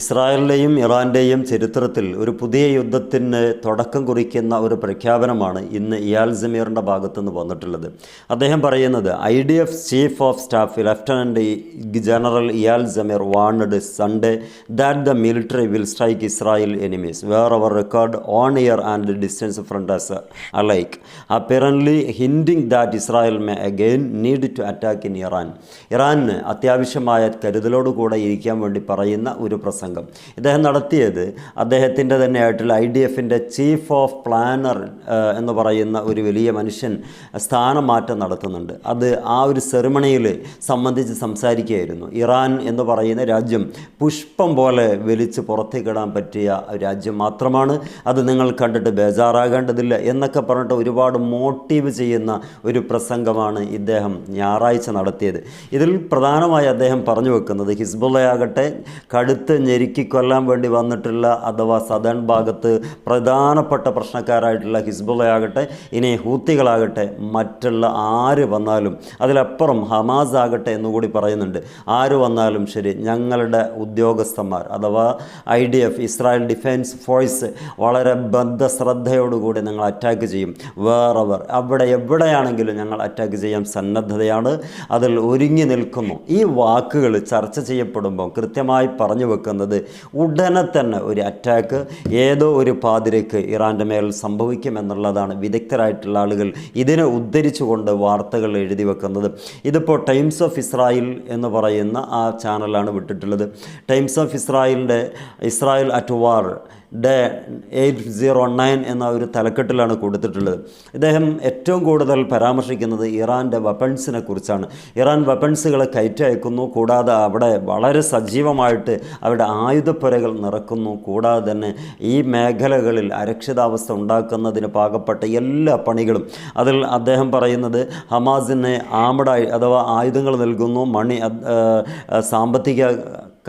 ഇസ്രായേലിന്റെയും ഇറാന്റെയും ചരിത്രത്തിൽ ഒരു പുതിയ യുദ്ധത്തിന് തുടക്കം കുറിക്കുന്ന ഒരു പ്രഖ്യാപനമാണ് ഇന്ന് ഇയാൽ ജമീറിന്റെ ഭാഗത്തുനിന്ന് വന്നിട്ടുള്ളത്. അദ്ദേഹം പറയുന്നത് I D F chief of staff lieutenant general Eyal Zamir warned Sunday that the military will strike Israel enemies where our record on ear and distance front as alike. Apparently hinting that Israel may again need to attack in Iran. ഇറാന് അത്യാവശ്യമായ കരുതലോടുകൂടെ ഇരിക്കാൻ വേണ്ടി പറയുന്ന ഒരു പ്രസംഗം ഇദ്ദേഹം നടത്തിയത് അദ്ദേഹത്തിന്റെ തന്നെ ആയിട്ടുള്ള ഐ ഡി എഫിന്റെ ചീഫ് ഓഫ് പ്ലാനർ എന്ന് പറയുന്ന ഒരു വലിയ മനുഷ്യൻ സ്ഥാനമാറ്റം നടത്തുന്നുണ്ട്. അത് ആ ഒരു സെറിമണിയിൽ സംബന്ധിച്ച് സംസാരിക്കുകയായിരുന്നു. ഇറാൻ എന്ന് പറയുന്ന രാജ്യം പുഷ്പം പോലെ വലിച്ച് പുറത്തേക്കിടാൻ പറ്റിയ രാജ്യം മാത്രമാണ്. അത് നിങ്ങൾ കണ്ടിട്ട് ബേജാറാകേണ്ടതില്ല എന്നൊക്കെ പറഞ്ഞിട്ട് ഒരുപാട് മോട്ടീവ് ചെയ്യുന്ന ഒരു പ്രസംഗമാണ് ഇദ്ദേഹം ഞായറാഴ്ച നടത്തിയത്. ഇതിൽ പ്രധാനമായി അദ്ദേഹം പറഞ്ഞു വെക്കുന്നത് ഹിസ്ബുള്ളയാകട്ടെ കടുത്ത് ഞെരുക്കി കൊല്ലാൻ വേണ്ടി വന്നിട്ടുള്ള അഥവാ സദൺ ഭാഗത്ത് പ്രധാനപ്പെട്ട പ്രശ്നക്കാരായിട്ടുള്ള ഹിസ്ബുള്ളയാകട്ടെ ഇനി ഹൂത്തികളാകട്ടെ മറ്റുള്ള ആര് വന്നാലും അതിലപ്പുറം ഹമാസ് ആകട്ടെ എന്നുകൂടി പറയുന്നുണ്ട്. ആര് വന്നാലും ശരി ഞങ്ങളുടെ ഉദ്യോഗസ്ഥന്മാർ അഥവാ I D F Israel defence force വളരെ ബദ്ധശ്രദ്ധയോടുകൂടി ഞങ്ങൾ അറ്റാക്ക് ചെയ്യും. വേറെവർ അവിടെ എവിടെയാണെങ്കിലും ഞങ്ങൾ അറ്റാക്ക് ചെയ്യാൻ സന്നദ്ധതയാണ്. അതിൽ ഒരുങ്ങി നിൽക്കുന്നു. ഈ വാക്കുകൾ ചർച്ച ചെയ്യപ്പെടുമ്പോൾ കൃത്യമായി പറഞ്ഞു വെക്കുന്നത് ഉടനെ തന്നെ ഒരു അറ്റാക്ക് ഏതോ ഒരു പാതിരയ്ക്ക് ഇറാന്റെ മേൽ സംഭവിക്കും എന്നുള്ളതാണ് വിദഗ്ധരായിട്ടുള്ള ആളുകൾ ഇതിനെ ഉദ്ധരിച്ചുകൊണ്ട് വാർത്തകൾ എഴുതി വെക്കുന്നത്. ഇതിപ്പോൾ ടൈംസ് ഓഫ് ഇസ്രായേൽ എന്ന് പറയുന്ന ആ ചാനലാണ് വിട്ടിട്ടുള്ളത്. ടൈംസ് ഓഫ് ഇസ്രായേലിന്റെ Israel at war day eight zero nine എന്ന ഒരു തലക്കെട്ടിലാണ് കൊടുത്തിട്ടുള്ളത്. ഇദ്ദേഹം ഏറ്റവും കൂടുതൽ പരാമർശിക്കുന്നത് ഇറാന്റെ വെപ്പൺസിനെ കുറിച്ചാണ്. ഇറാൻ വെപ്പൺസുകളെ കയറ്റയക്കുന്നു കൂടാതെ അവിടെ വളരെ സജീവമായിട്ട് അവിടെ ആയുധപ്പുരകൾ നിറക്കുന്നു കൂടാതെ തന്നെ ഈ മേഖലകളിൽ അരക്ഷിതാവസ്ഥ ഉണ്ടാക്കുന്നതിന് പാകപ്പെട്ട എല്ലാ പണികളും. അതിൽ അദ്ദേഹം പറയുന്നത് ഹമാസിനെ ആമടായി അഥവാ ആയുധങ്ങൾ നൽകുന്നു മണി സാമ്പത്തിക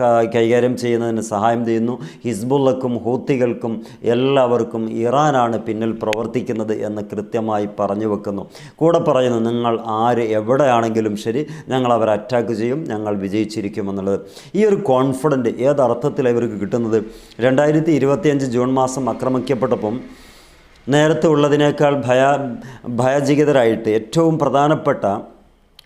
കൈകാര്യം ചെയ്യുന്നതിന് സഹായം ചെയ്യുന്നു. ഹിസ്ബുള്ളക്കും ഹൂത്തികൾക്കും എല്ലാവർക്കും ഇറാനാണ് പിന്നിൽ പ്രവർത്തിക്കുന്നത് എന്ന് കൃത്യമായി പറഞ്ഞു വെക്കുന്നു. കൂടെ പറയുന്നു നിങ്ങൾ ആര് എവിടെയാണെങ്കിലും ശരി ഞങ്ങൾ അവരെ അറ്റാക്ക് ചെയ്യും ഞങ്ങൾ വിജയിച്ചിരിക്കുമെന്നുള്ളത്. ഈ ഒരു കോൺഫിഡന്റ് ഏതർത്ഥത്തിലാണ് ഇവർക്ക് കിട്ടുന്നത്? രണ്ടായിരത്തി ഇരുപത്തിയഞ്ച് ജൂൺ മാസം ആക്രമിക്കപ്പെട്ടപ്പം നേരത്തെ ഉള്ളതിനേക്കാൾ ഭയ ഭയചകിതരായിട്ട് ഏറ്റവും പ്രധാനപ്പെട്ട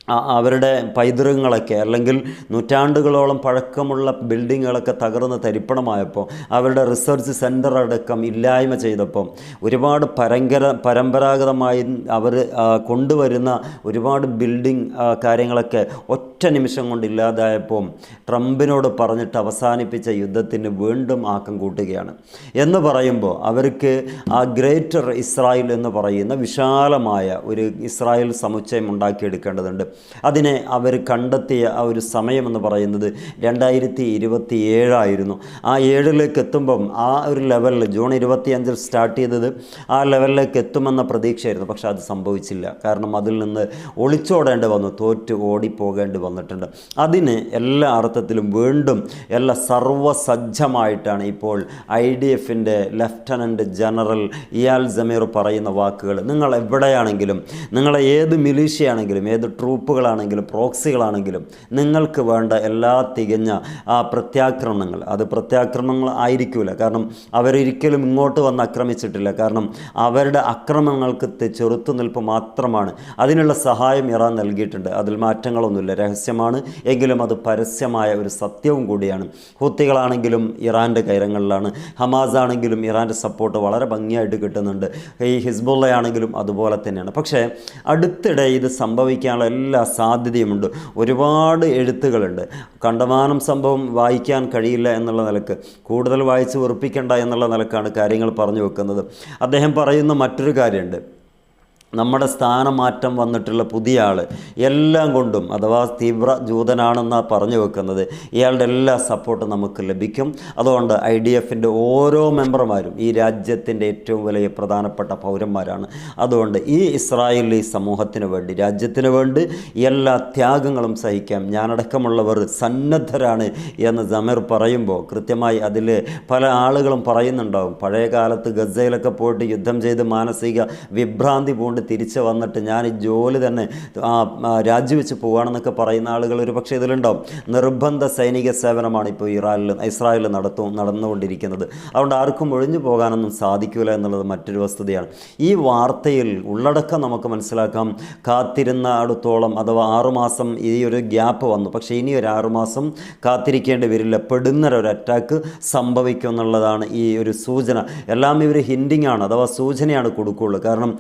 അവരുടെ പൈതൃകങ്ങളൊക്കെ അല്ലെങ്കിൽ നൂറ്റാണ്ടുകളോളം പഴക്കമുള്ള ബിൽഡിങ്ങുകളൊക്കെ തകർന്ന് തരിപ്പണമായപ്പോൾ അവരുടെ റിസർച്ച് സെന്റർ അടക്കം ഇല്ലായ്മ ചെയ്തപ്പോൾ ഒരുപാട് പരങ്കര പരമ്പരാഗതമായി അവർ കൊണ്ടുവരുന്ന ഒരുപാട് ബിൽഡിംഗ് കാര്യങ്ങളൊക്കെ ഒറ്റ നിമിഷം കൊണ്ട് ഇല്ലാതായപ്പോൾ ട്രംപിനോട് പറഞ്ഞിട്ട് അവസാനിപ്പിച്ച യുദ്ധത്തിന് വീണ്ടും ആക്കം കൂട്ടുകയാണ്. എന്ന് പറയുമ്പോൾ അവർക്ക് ആ ഗ്രേറ്റർ ഇസ്രായേൽ എന്ന് പറയുന്ന വിശാലമായ ഒരു ഇസ്രായേൽ സമുച്ചയം ഉണ്ടാക്കിയെടുക്കേണ്ടതുണ്ട്. അതിനെ അവർ കണ്ടെത്തിയ ആ ഒരു സമയമെന്ന് പറയുന്നത് രണ്ടായിരത്തി ഇരുപത്തി ഏഴായിരുന്നു ആ ഏഴിലേക്ക് എത്തുമ്പം ആ ഒരു ലെവലിൽ ജൂൺ ഇരുപത്തിയഞ്ചിൽ സ്റ്റാർട്ട് ചെയ്തത് ആ ലെവലിലേക്ക് എത്തുമെന്ന പ്രതീക്ഷയായിരുന്നു. പക്ഷേ അത് സംഭവിച്ചില്ല. കാരണം അതിൽ നിന്ന് ഒളിച്ചോടേണ്ടി വന്നു തോറ്റ് ഓടിപ്പോകേണ്ടി വന്നിട്ടുണ്ട്. അതിന് എല്ലാ അർത്ഥത്തിലും വീണ്ടും എല്ലാ സർവസജ്ജമായിട്ടാണ് ഇപ്പോൾ ഐ ഡി എഫിന്റെ ലെഫ്റ്റനന്റ് ജനറൽ ഇയാൽ ജമീർ പറയുന്ന വാക്കുകൾ. നിങ്ങൾ എവിടെയാണെങ്കിലും നിങ്ങളെ ഏത് മിലീഷ്യയാണെങ്കിലും ഏത് ട്രൂപ്പ് ഗ്രൂപ്പുകളാണെങ്കിലും പ്രോക്സികളാണെങ്കിലും നിങ്ങൾക്ക് വേണ്ട എല്ലാ തികഞ്ഞ ആ പ്രത്യാക്രമണങ്ങൾ. അത് പ്രത്യാക്രമണങ്ങൾ ആയിരിക്കില്ല കാരണം അവരൊരിക്കലും ഇങ്ങോട്ട് വന്ന് ആക്രമിച്ചിട്ടില്ല. കാരണം അവരുടെ അക്രമങ്ങൾക്ക് ചെറുത്തുനിൽപ്പ് മാത്രമാണ്. അതിനുള്ള സഹായം ഇറാൻ നൽകിയിട്ടുണ്ട്. അതിൽ മാറ്റങ്ങളൊന്നുമില്ല. രഹസ്യമാണ്. എങ്കിലും അത് പരസ്യമായ ഒരു സത്യവും കൂടിയാണ്. ഹൂത്തികളാണെങ്കിലും ഇറാന്റെ കൈരങ്ങളിലാണ്. ഹമാസ് ആണെങ്കിലും ഇറാന്റെ സപ്പോർട്ട് വളരെ ഭംഗിയായിട്ട് കിട്ടുന്നുണ്ട്. ഈ ഹിസ്ബുള്ളയാണെങ്കിലും അതുപോലെ തന്നെയാണ്. പക്ഷേ അടുത്തിടെ ഇത് സംഭവിക്കാനുള്ള എല്ലാ സാധ്യതയുമുണ്ട്. ഒരുപാട് എഴുത്തുകളുണ്ട്. കണ്ടമാനം സംഭവം വായിക്കാൻ കഴിയില്ല എന്നുള്ള നിലയ്ക്ക് കൂടുതൽ വായിച്ച് വെറുപ്പിക്കേണ്ട എന്നുള്ള നിലക്കാണ് കാര്യങ്ങൾ പറഞ്ഞു വെക്കുന്നത്. അദ്ദേഹം പറയുന്ന മറ്റൊരു കാര്യമുണ്ട്. നമ്മുടെ സ്ഥാനമാറ്റം വന്നിട്ടുള്ള പുതിയ ആൾ എല്ലാം കൊണ്ടും അഥവാ തീവ്ര ജൂതനാണെന്നാണ് പറഞ്ഞു വെക്കുന്നത് ഇയാളുടെ എല്ലാ സപ്പോർട്ടും നമുക്ക് ലഭിക്കും. അതുകൊണ്ട് ഐ ഡി എഫിന്റെ ഓരോ മെമ്പർമാരും ഈ രാജ്യത്തിന്റെ ഏറ്റവും വലിയ പ്രധാനപ്പെട്ട പൗരന്മാരാണ്. അതുകൊണ്ട് ഈ ഇസ്രായേലി സമൂഹത്തിന് വേണ്ടി രാജ്യത്തിന് വേണ്ടി എല്ലാ ത്യാഗങ്ങളും സഹിക്കാം. ഞാനടക്കമുള്ളവർ സന്നദ്ധരാണ് എന്ന് ജമീർ പറയുമ്പോൾ കൃത്യമായി അതിൽ പല ആളുകളും പറയുന്നുണ്ടാവും. പഴയ കാലത്ത് ഗസയിലൊക്കെ പോയിട്ട് യുദ്ധം ചെയ്ത് മാനസിക വിഭ്രാന്തി പൂണ്ട് കൊണ്ട് തിരിച്ച് വന്നിട്ട് ഞാൻ ഈ ജോലി തന്നെ രാജിവെച്ച് പോവുകയാണെന്നൊക്കെ പറയുന്ന ആളുകൾ ഒരു പക്ഷേ ഇതിലുണ്ടാവും നിർബന്ധ സൈനിക സേവനമാണ് ഇപ്പോൾ ഇറാനിൽ ഇസ്രായേലിൽ നടത്തും നടന്നുകൊണ്ടിരിക്കുന്നത്. അതുകൊണ്ട് ആർക്കും ഒഴിഞ്ഞു പോകാനൊന്നും സാധിക്കില്ല എന്നുള്ളത് മറ്റൊരു വസ്തുതയാണ്. ഈ വാർത്തയിൽ ഉള്ളടക്കം നമുക്ക് മനസ്സിലാക്കാം. കാത്തിരുന്ന അടുത്തോളം അഥവാ ആറുമാസം ഈ ഒരു ഗ്യാപ്പ് വന്നു. പക്ഷേ ഇനി ഒരു ആറുമാസം കാത്തിരിക്കേണ്ടി വരില്ല. പെടുന്നൊരു ഒരു അറ്റാക്ക് സംഭവിക്കും എന്നുള്ളതാണ് ഈ ഒരു സൂചന. എല്ലാം ഇവർ ഹിൻഡിങ് ആണ് അഥവാ സൂചനയാണ് കൊടുക്കുകയുള്ളൂ. കാരണം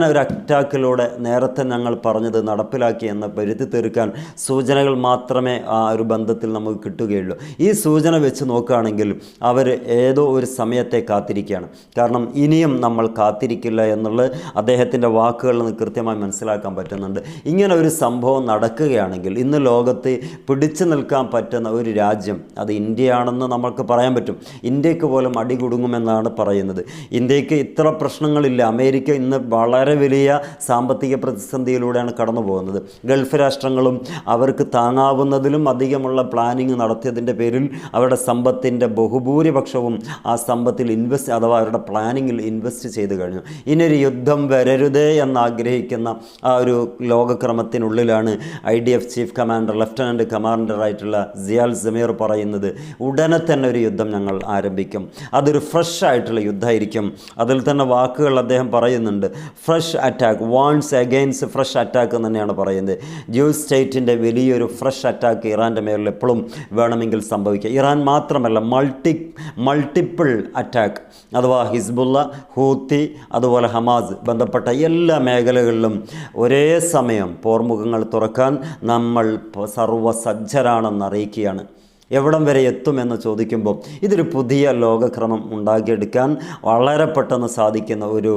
പെടുന്നന ഒരു അറ്റാക്കിലൂടെ നേരത്തെ ഞങ്ങൾ പറഞ്ഞത് നടപ്പിലാക്കി എന്ന വരുത്തി തീർക്കാൻ സൂചനകൾ മാത്രമേ ആ ഒരു ബന്ധത്തിൽ നമുക്ക് കിട്ടുകയുള്ളൂ. ഈ സൂചന വെച്ച് നോക്കുകയാണെങ്കിൽ അവർ ഏതോ ഒരു സമയത്തെ കാത്തിരിക്കുകയാണ്. കാരണം ഇനിയും നമ്മൾ കാത്തിരിക്കില്ല എന്നുള്ളത് അദ്ദേഹത്തിന്റെ വാക്കുകളിൽ നിന്ന് കൃത്യമായി മനസ്സിലാക്കാൻ പറ്റുന്നുണ്ട്. ഇങ്ങനെ ഒരു സംഭവം നടക്കുകയാണെങ്കിൽ ഇന്ന് ലോകത്ത് പിടിച്ചു നിൽക്കാൻ പറ്റുന്ന ഒരു രാജ്യം അത് ഇന്ത്യയാണെന്ന് നമുക്ക് പറയാൻ പറ്റും. ഇന്ത്യയ്ക്ക് പോലും അടികുടുങ്ങുമെന്നാണ് പറയുന്നത്. ഇന്ത്യയ്ക്ക് ഇത്ര പ്രശ്നങ്ങളില്ല. അമേരിക്ക ഇന്ന് വളരെ വലിയ സാമ്പത്തിക പ്രതിസന്ധിയിലൂടെയാണ് കടന്നു പോകുന്നത് ഗൾഫ് രാഷ്ട്രങ്ങളും അവർക്ക് താങ്ങാവുന്നതിലും അധികമുള്ള പ്ലാനിങ് നടത്തിയതിന്റെ പേരിൽ അവരുടെ സമ്പത്തിന്റെ ബഹുഭൂരിപക്ഷവും ആ സമ്പത്തിൽ ഇൻവെസ്റ്റ് അഥവാ അവരുടെ പ്ലാനിങ്ങിൽ ഇൻവെസ്റ്റ് ചെയ്ത് കഴിഞ്ഞു. ഇനിയൊരു യുദ്ധം വരരുതേ എന്നാഗ്രഹിക്കുന്ന ആ ഒരു ലോകക്രമത്തിനുള്ളിലാണ് I D F chief commander lieutenant കമാൻഡറായിട്ടുള്ള Eyal Zamir പറയുന്നത്. ഉടനെ തന്നെ ഒരു യുദ്ധം ഞങ്ങൾ ആരംഭിക്കും. അതൊരു ഫ്രഷ് ആയിട്ടുള്ള യുദ്ധമായിരിക്കും. അതിൽ തന്നെ വാക്കുകൾ അദ്ദേഹം പറയുന്നുണ്ട്. Fresh attack warns against fresh attack എന്ന് തന്നെയാണ് പറയുന്നത്. ജ്യൂസ് സ്റ്റേറ്റിന്റെ വലിയൊരു ഫ്രഷ് അറ്റാക്ക് ഇറാന്റെ മേലിൽ എപ്പോഴും വേണമെങ്കിൽ സംഭവിക്കുക ഇറാൻ മാത്രമല്ല മൾട്ടി മൾട്ടിപ്പിൾ അറ്റാക്ക് അഥവാ ഹിസ്ബുള്ള ഹൂത്തി അതുപോലെ ഹമാസ് ബന്ധപ്പെട്ട എല്ലാ മേഖലകളിലും ഒരേ സമയം പോർമുഖങ്ങൾ തുറക്കാൻ നമ്മൾ സർവസജ്ജരാണെന്ന് അറിയിക്കുകയാണ്. എവിടം വരെ എത്തുമെന്ന് ചോദിക്കുമ്പോൾ ഇതൊരു പുതിയ ലോകക്രമം ഉണ്ടാക്കിയെടുക്കാൻ വളരെ പെട്ടെന്ന് സാധിക്കുന്ന ഒരു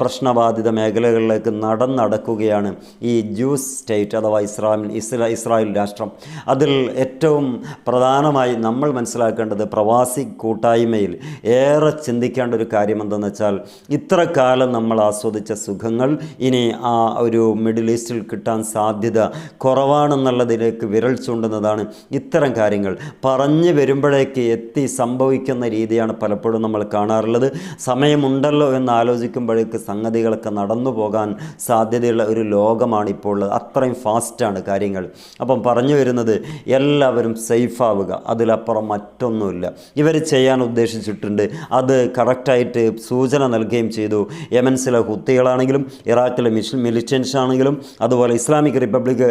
പ്രശ്നബാധിത മേഖലകളിലേക്ക് നടന്നടക്കുകയാണ് ഈ ജ്യൂസ് സ്റ്റേറ്റ് അഥവാ ഇസ്രാമിൽ ഇസ്രാ ഇസ്രായേൽ രാഷ്ട്രം. അതിൽ ഏറ്റവും പ്രധാനമായി നമ്മൾ മനസ്സിലാക്കേണ്ടത് പ്രവാസി കൂട്ടായ്മയിൽ ഏറെ ചിന്തിക്കേണ്ട ഒരു കാര്യം എന്തെന്ന് വെച്ചാൽ ഇത്ര കാലം നമ്മൾ ആസ്വദിച്ച സുഖങ്ങൾ ഇനി ആ ഒരു മിഡിൽ ഈസ്റ്റിൽ കിട്ടാൻ സാധ്യത കുറവാണെന്നുള്ളതിലേക്ക് വിരൽ ചൂണ്ടുന്നതാണ് ഇത്തരം കാര്യങ്ങൾ. പറഞ്ഞു വരുമ്പോഴേക്ക് എത്തി സംഭവിക്കുന്ന രീതിയാണ് പലപ്പോഴും നമ്മൾ കാണാറുള്ളത്. സമയമുണ്ടല്ലോ എന്ന് ആലോചിക്കുമ്പോഴേക്ക് സംഗതികളൊക്കെ നടന്നു പോകാൻ സാധ്യതയുള്ള ഒരു ലോകമാണ് ഇപ്പോൾ ഉള്ളത് അത്രയും ഫാസ്റ്റാണ് കാര്യങ്ങൾ. അപ്പം പറഞ്ഞു വരുന്നത് എല്ലാവരും സേഫ് ആവുക അതിലപ്പുറം മറ്റൊന്നുമില്ല. ഇവർ ചെയ്യാൻ ഉദ്ദേശിച്ചിട്ടുണ്ട്. അത് കറക്റ്റായിട്ട് സൂചന നൽകുകയും ചെയ്തു. യമൻസിലെ ഹുത്തികളാണെങ്കിലും ഇറാഖിലെ മിഷ് മിലിറ്റൻസ് ആണെങ്കിലും അതുപോലെ ഇസ്ലാമിക് റിപ്പബ്ലിക്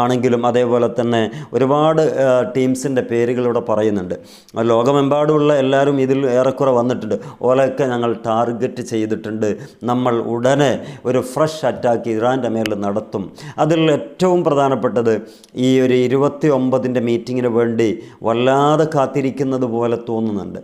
ആണെങ്കിലും അതേപോലെ തന്നെ ഒരുപാട് ടീംസിന്റെ പേരുകൾ ഇവിടെ പറയുന്നുണ്ട്. ലോകമെമ്പാടുമുള്ള എല്ലാവരും ഇതിൽ ഏറെക്കുറെ വന്നിട്ടുണ്ട്. ഓലൊക്കെ ഞങ്ങൾ ടാർഗറ്റ് ചെയ്തിട്ടുണ്ട്. നമ്മൾ ഉടനെ ഒരു ഫ്രഷ് അറ്റാക്ക് ഇറാന്റെ മേലിൽ നടത്തും. അതിൽ ഏറ്റവും പ്രധാനപ്പെട്ടത് ഈ ഒരു ഇരുപത്തി ഒമ്പതിന്റെ മീറ്റിങ്ങിന് വേണ്ടി വല്ലാതെ കാത്തിരിക്കുന്നത് പോലെ തോന്നുന്നുണ്ട്.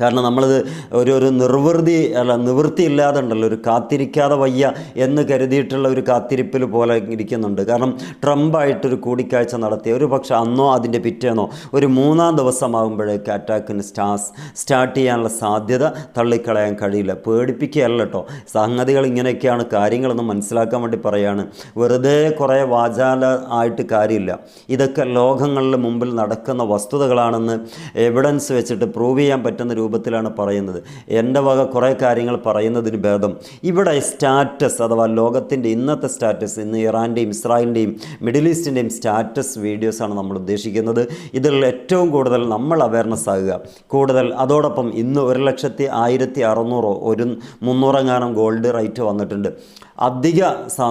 കാരണം നമ്മളത് ഒരു ഒരു നിർവൃതി അല്ല നിവൃത്തി ഇല്ലാതെ ഉണ്ടല്ലോ ഒരു കാത്തിരിക്കാതെ വയ്യ എന്ന് കരുതിയിട്ടുള്ള ഒരു കാത്തിരിപ്പിൽ പോലെ ഇരിക്കുന്നുണ്ട്. കാരണം ട്രംപായിട്ടൊരു കൂടിക്കാഴ്ച നടത്തിയ ഒരു പക്ഷേ അന്നോ അതിന്റെ പിറ്റേന്നോ ഒരു മൂന്നാം ദിവസമാകുമ്പോഴേക്ക് അറ്റാക്കിന് സ്റ്റാസ് സ്റ്റാർട്ട് ചെയ്യാനുള്ള സാധ്യത തള്ളിക്കളയാൻ കഴിയില്ല. പേടിപ്പിക്കുകയല്ല കേട്ടോ. സംഗതികൾ ഇങ്ങനെയൊക്കെയാണ് കാര്യങ്ങളെന്ന് മനസ്സിലാക്കാൻ വേണ്ടി പറയാണ്. വെറുതെ കുറേ വാചാല ആയിട്ട് കാര്യമില്ല. ഇതൊക്കെ ലോകങ്ങളുടെ മുമ്പിൽ നടക്കുന്ന വസ്തുതകളാണെന്ന് എവിഡൻസ് വെച്ചിട്ട് പ്രൂവ് ചെയ്യാൻ പറ്റുന്ന രൂപത്തിലാണ് പറയുന്നത്. എന്റെ വക കുറേ കാര്യങ്ങൾ പറയുന്നതിന് ഭേദം. ഇവിടെ സ്റ്റാറ്റസ് അഥവാ ലോകത്തിന്റെ ഇന്നത്തെ സ്റ്റാറ്റസ് ഇന്ന് ഇറാന്റെയും ഇസ്രായേലിന്റെയും മിഡിൽ ഈസ്റ്റിന്റെയും സ്റ്റാറ്റസ് വീഡിയോസാണ് നമ്മൾ ഉദ്ദേശിക്കുന്നത്. ഇതിൽ ഏറ്റവും കൂടുതൽ നമ്മൾ അവയർനെസ് ആകുക. കൂടുതൽ അതോടൊപ്പം ഇന്ന് ഒരു ലക്ഷത്തി ആയിരത്തി അറുന്നൂറോ ഒരു മുന്നൂറെങ്ങാനം ഗോൾഡ് റേറ്റ് വന്നിട്ടുണ്ട്. അധിക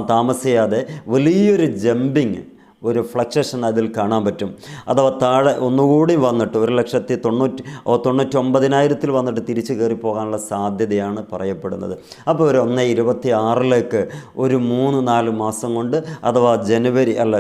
താമസിയാതെ വലിയൊരു ജമ്പിങ് ഒരു ഫ്ലക്ച്വേഷൻ അതിൽ കാണാൻ പറ്റും. അഥവാ താഴെ ഒന്നുകൂടി വന്നിട്ട് ഒരു ലക്ഷത്തി തൊണ്ണൂറ്റി തൊണ്ണൂറ്റൊമ്പതിനായിരത്തിൽ വന്നിട്ട് തിരിച്ചു കയറി പോകാനുള്ള സാധ്യതയാണ് പറയപ്പെടുന്നത്. അപ്പോൾ ഒരു ഒന്ന് ഇരുപത്തി ആറിലേക്ക് ഒരു മൂന്ന് നാല് മാസം കൊണ്ട് അഥവാ ജനുവരി അല്ല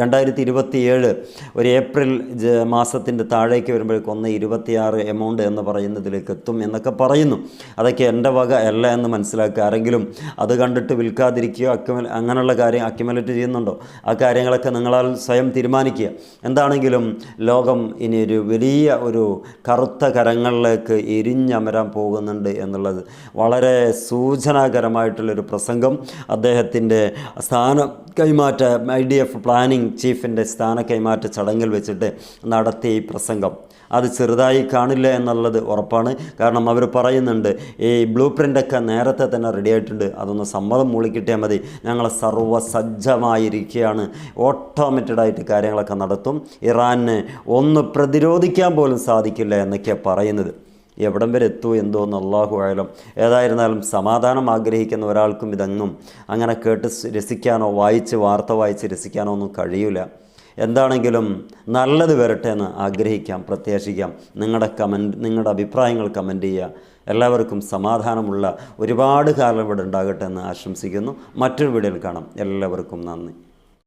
രണ്ടായിരത്തി ഇരുപത്തി ഏഴ് ഒരു ഏപ്രിൽ മാസത്തിന്റെ താഴേക്ക് വരുമ്പോഴേക്കും ഒന്ന് ഇരുപത്തിയാറ് എമൗണ്ട് എന്ന് പറയുന്നതിലേക്ക് എത്തും എന്നൊക്കെ പറയുന്നു. അതൊക്കെ എന്റെ വക അല്ല എന്ന് മനസ്സിലാക്കുക. ആരെങ്കിലും അത് കണ്ടിട്ട് വിൽക്കാതിരിക്കുകയോ അക്യുമൽ അങ്ങനെയുള്ള കാര്യം അക്യുമലേറ്റ് ചെയ്യുന്നുണ്ടോ? ആ കാര്യങ്ങളൊക്കെ നിങ്ങളാൽ സ്വയം തീരുമാനിക്കുക. എന്താണെങ്കിലും ലോകം ഇനി ഒരു വലിയ ഒരു കറുത്ത കരങ്ങളിലേക്ക് എരിഞ്ഞമരാൻ പോകുന്നുണ്ട് എന്നുള്ളത് വളരെ സൂചനാകരമായിട്ടുള്ളൊരു പ്രസംഗം. അദ്ദേഹത്തിന്റെ സ്ഥാനം കൈമാറ്റ ഐ ഡി എഫ് പ്ലാനിംഗ് ചീഫിന്റെ സ്ഥാന കൈമാറ്റ ചടങ്ങിൽ വെച്ചിട്ട് നടത്തിയ ഈ പ്രസംഗം. അത് ചെറുതായി കാണില്ല എന്നുള്ളത് ഉറപ്പാണ്. കാരണം അവർ പറയുന്നുണ്ട് ഈ ബ്ലൂ പ്രിന്റൊക്കെ നേരത്തെ തന്നെ റെഡി ആയിട്ടുണ്ട്. അതൊന്ന് സമ്മതം മൂളിക്കിട്ടിയാൽ മതി. ഞങ്ങൾ സർവസജ്ജമായിരിക്കുകയാണ് ഓട്ടോമാറ്റഡായിട്ട് കാര്യങ്ങളൊക്കെ നടത്തും. ഇറാന് ഒന്ന് പ്രതിരോധിക്കാൻ പോലും സാധിക്കില്ല എന്നൊക്കെയാണ് പറയുന്നത്. എവിടം വരെ എത്തൂ എന്തോ എന്ന് അള്ളാഹു ആയാലും ഏതായിരുന്നാലും സമാധാനം ആഗ്രഹിക്കുന്ന ഒരാൾക്കും ഇതെങ്ങും അങ്ങനെ കേട്ട് രസിക്കാനോ വായിച്ച് വാർത്ത വായിച്ച് രസിക്കാനോ ഒന്നും കഴിയില്ല എന്താണെങ്കിലും നല്ലത് വരട്ടെ എന്ന് ആഗ്രഹിക്കാം പ്രത്യാശിക്കാം. നിങ്ങളുടെ കമന്റ് നിങ്ങളുടെ അഭിപ്രായങ്ങൾ കമന്റ് ചെയ്യുക. എല്ലാവർക്കും സമാധാനമുള്ള ഒരുപാട് കാലം ഇവിടെ ഉണ്ടാകട്ടെ എന്ന് ആശംസിക്കുന്നു. മറ്റൊരു വീഡിയോയിൽ കാണാം. എല്ലാവർക്കും നന്ദി.